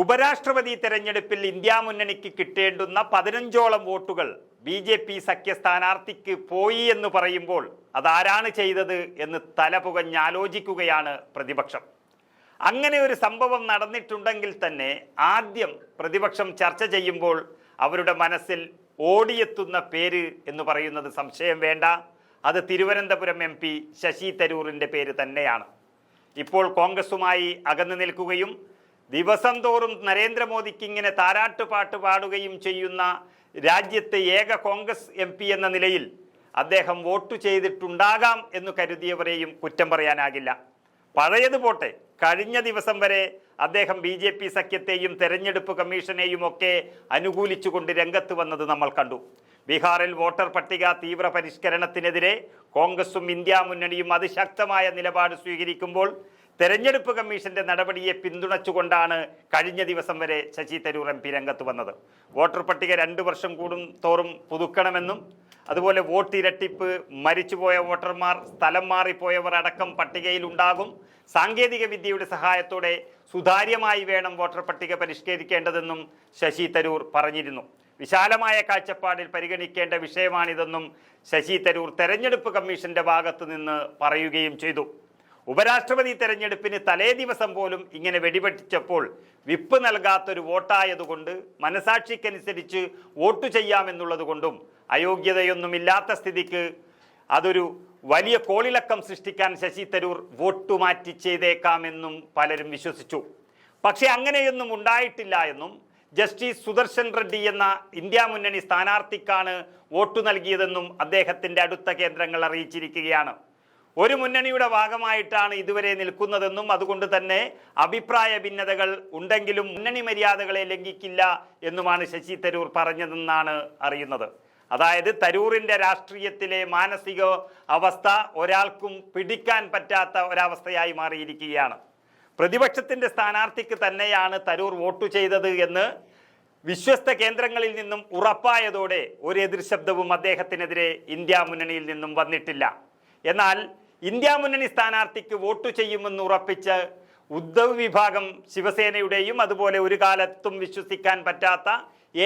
ഉപരാഷ്ട്രപതി തെരഞ്ഞെടുപ്പിൽ ഇന്ത്യ മുന്നണിക്ക് കിട്ടേണ്ടുന്ന പതിനഞ്ചോളം വോട്ടുകൾ ബി ജെ പി സഖ്യ സ്ഥാനാർത്ഥിക്ക് പോയി എന്ന് പറയുമ്പോൾ അതാരാണ് ചെയ്തത് എന്ന് തലപുകഞ്ഞാലോചിക്കുകയാണ് പ്രതിപക്ഷം. അങ്ങനെ ഒരു സംഭവം നടന്നിട്ടുണ്ടെങ്കിൽ തന്നെ ആദ്യം പ്രതിപക്ഷം ചർച്ച ചെയ്യുമ്പോൾ അവരുടെ മനസ്സിൽ ഓടിയെത്തുന്ന പേര് എന്ന് പറയുന്നത് സംശയം വേണ്ട. അത് തിരുവനന്തപുരം എം പി ശശി തരൂറിന്റെ പേര് തന്നെയാണ്. ഇപ്പോൾ കോൺഗ്രസുമായി അകന്നു നിൽക്കുകയും ദിവസം തോറും നരേന്ദ്രമോദിക്ക് ഇങ്ങനെ താരാട്ടുപാട്ട് പാടുകയും ചെയ്യുന്ന രാജ്യത്തെ ഏക കോൺഗ്രസ് എം എന്ന നിലയിൽ അദ്ദേഹം വോട്ട് ചെയ്തിട്ടുണ്ടാകാം എന്ന് കരുതിയവരെയും കുറ്റം പറയാനാകില്ല. പഴയത് പോട്ടെ കഴിഞ്ഞ ദിവസം വരെ അദ്ദേഹം ബി ജെ പി സഖ്യത്തെയും തെരഞ്ഞെടുപ്പ് കമ്മീഷനെയും ഒക്കെ അനുകൂലിച്ചുകൊണ്ട് രംഗത്ത് വന്നത് നമ്മൾ കണ്ടു. ബീഹാറിൽ വോട്ടർ പട്ടിക തീവ്ര പരിഷ്കരണത്തിനെതിരെ കോൺഗ്രസും ഇന്ത്യ മുന്നണിയും അതിശക്തമായ നിലപാട് സ്വീകരിക്കുമ്പോൾ തെരഞ്ഞെടുപ്പ് കമ്മീഷന്റെ നടപടിയെ പിന്തുണച്ചുകൊണ്ടാണ് കഴിഞ്ഞ ദിവസം വരെ ശശി തരൂർ എം പി രംഗത്ത് വന്നത്. വോട്ടർ പട്ടിക രണ്ടു വർഷം കൂടും തോറും പുതുക്കണമെന്നും അതുപോലെ വോട്ട് ഇരട്ടിപ്പ് മരിച്ചുപോയ വോട്ടർമാർ സ്ഥലം മാറിപ്പോയവർ അടക്കം പട്ടികയിൽ ഉണ്ടാകും. സാങ്കേതിക വിദ്യയുടെ സഹായത്തോടെ സുതാര്യമായി വേണം വോട്ടർ പട്ടിക പരിഷ്കരിക്കേണ്ടതെന്നും ശശി തരൂർ പറഞ്ഞിരുന്നു. വിശാലമായ കാഴ്ചപ്പാടിൽ പരിഗണിക്കേണ്ട വിഷയമാണിതെന്നും ശശി തരൂർ തെരഞ്ഞെടുപ്പ് കമ്മീഷന്റെ ഭാഗത്തു നിന്ന് പറയുകയും ചെയ്തു. ഉപരാഷ്ട്രപതി തെരഞ്ഞെടുപ്പിന് തലേ ദിവസം പോലും ഇങ്ങനെ വെടിവെട്ടിച്ചപ്പോൾ വിപ്പ് നൽകാത്തൊരു വോട്ടായതുകൊണ്ട് മനസാക്ഷിക്കനുസരിച്ച് വോട്ട് ചെയ്യാമെന്നുള്ളത് കൊണ്ടും അയോഗ്യതയൊന്നുമില്ലാത്ത സ്ഥിതിക്ക് അതൊരു വലിയ കോളിളക്കം സൃഷ്ടിക്കാൻ ശശി തരൂർ വോട്ട് മാറ്റി ചെയ്തേക്കാമെന്നും പലരും വിശ്വസിച്ചു. പക്ഷേ അങ്ങനെയൊന്നും ഉണ്ടായിട്ടില്ല എന്നും ജസ്റ്റിസ് സുദർശൻ റെഡ്ഡി എന്ന ഇന്ത്യ മുന്നണി സ്ഥാനാർത്ഥിക്കാണ് വോട്ടു നൽകിയതെന്നും അദ്ദേഹത്തിന്റെ അടുത്ത കേന്ദ്രങ്ങൾ അറിയിച്ചിരിക്കുകയാണ്. ഒരു മുന്നണിയുടെ ഭാഗമായിട്ടാണ് ഇതുവരെ നിൽക്കുന്നതെന്നും അതുകൊണ്ട് തന്നെ അഭിപ്രായ ഭിന്നതകൾ ഉണ്ടെങ്കിലും മുന്നണി മര്യാദകളെ ലംഘിക്കില്ല എന്നുമാണ് ശശി തരൂർ പറഞ്ഞതെന്നാണ് അറിയുന്നത്. അതായത് തരൂറിന്റെ രാഷ്ട്രീയത്തിലെ മാനസിക അവസ്ഥ ഒരാൾക്കും പിടിക്കാൻ പറ്റാത്ത ഒരവസ്ഥയായി മാറിയിരിക്കുകയാണ്. പ്രതിപക്ഷത്തിന്റെ സ്ഥാനാർത്ഥിക്ക് തന്നെയാണ് തരൂർ വോട്ട് ചെയ്തത് എന്ന് വിശ്വസ്ത കേന്ദ്രങ്ങളിൽ നിന്നും ഉറപ്പായതോടെ ഒരു എതിർശബ്ദവും അദ്ദേഹത്തിനെതിരെ ഇന്ത്യ മുന്നണിയിൽ നിന്നും വന്നിട്ടില്ല. എന്നാൽ ഇന്ത്യ മുന്നണി സ്ഥാനാർത്ഥിക്ക് വോട്ട് ചെയ്യുമെന്ന് ഉറപ്പിച്ച് ഉദ്ധവ് വിഭാഗം ശിവസേനയുടെയും അതുപോലെ ഒരു കാലത്തും വിശ്വസിക്കാൻ പറ്റാത്ത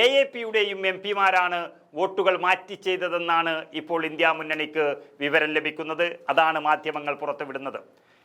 എ എ പിയുടെയും എം പിമാരാണ് വോട്ടുകൾ മാറ്റി ചെയ്തതെന്നാണ് ഇപ്പോൾ ഇന്ത്യ മുന്നണിക്ക് വിവരം ലഭിക്കുന്നത്. അതാണ് മാധ്യമങ്ങൾ പുറത്തുവിടുന്നത്.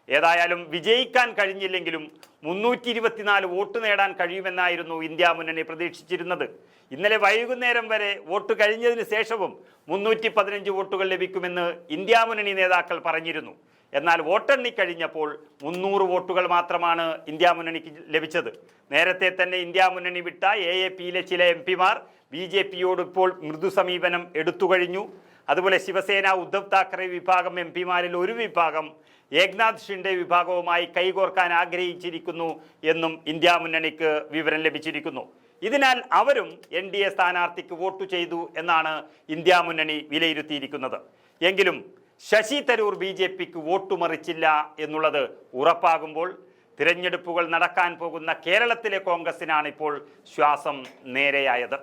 ഏതായാലും വിജയിക്കാൻ കഴിഞ്ഞില്ലെങ്കിലും മുന്നൂറ്റി ഇരുപത്തിനാല് വോട്ട് നേടാൻ കഴിയുമെന്നായിരുന്നു ഇന്ത്യ മുന്നണി പ്രതീക്ഷിച്ചിരുന്നത്. ഇന്നലെ വൈകുന്നേരം വരെ വോട്ട് കഴിഞ്ഞതിന് ശേഷവും മുന്നൂറ്റി പതിനഞ്ച് വോട്ടുകൾ ലഭിക്കുമെന്ന് ഇന്ത്യ മുന്നണി നേതാക്കൾ പറഞ്ഞിരുന്നു. എന്നാൽ വോട്ടെണ്ണി കഴിഞ്ഞപ്പോൾ മുന്നൂറ് വോട്ടുകൾ മാത്രമാണ് ഇന്ത്യ മുന്നണിക്ക് ലഭിച്ചത്. നേരത്തെ തന്നെ ഇന്ത്യ മുന്നണി വിട്ട എ എ പിയിലെ ചില എം പിമാർ ബി ജെ പിയോട് ഇപ്പോൾ മൃദു സമീപനം എടുത്തു കഴിഞ്ഞു. അതുപോലെ ശിവസേന ഉദ്ധവ് താക്കറെ വിഭാഗം എം പിമാരിൽ ഒരു വിഭാഗം ഏക്നാഥ് ഷിൻഡെ വിഭാഗവുമായി കൈകോർക്കാൻ ആഗ്രഹിച്ചിരിക്കുന്നു എന്നും ഇന്ത്യ മുന്നണിക്ക് വിവരം ലഭിച്ചിരിക്കുന്നു. ഇതിനാൽ അവരും എൻ ഡി എ സ്ഥാനാർത്ഥിക്ക് വോട്ട് ചെയ്തു എന്നാണ് ഇന്ത്യ മുന്നണി വിലയിരുത്തിയിരിക്കുന്നത്. എങ്കിലും ശശി തരൂർ ബി ജെ പിക്ക് വോട്ട് മറിച്ചില്ല എന്നുള്ളത് ഉറപ്പാകുമ്പോൾ തിരഞ്ഞെടുപ്പുകൾ നടക്കാൻ പോകുന്ന കേരളത്തിലെ കോൺഗ്രസിനാണ് ഇപ്പോൾ ശ്വാസം നേരെയായത്.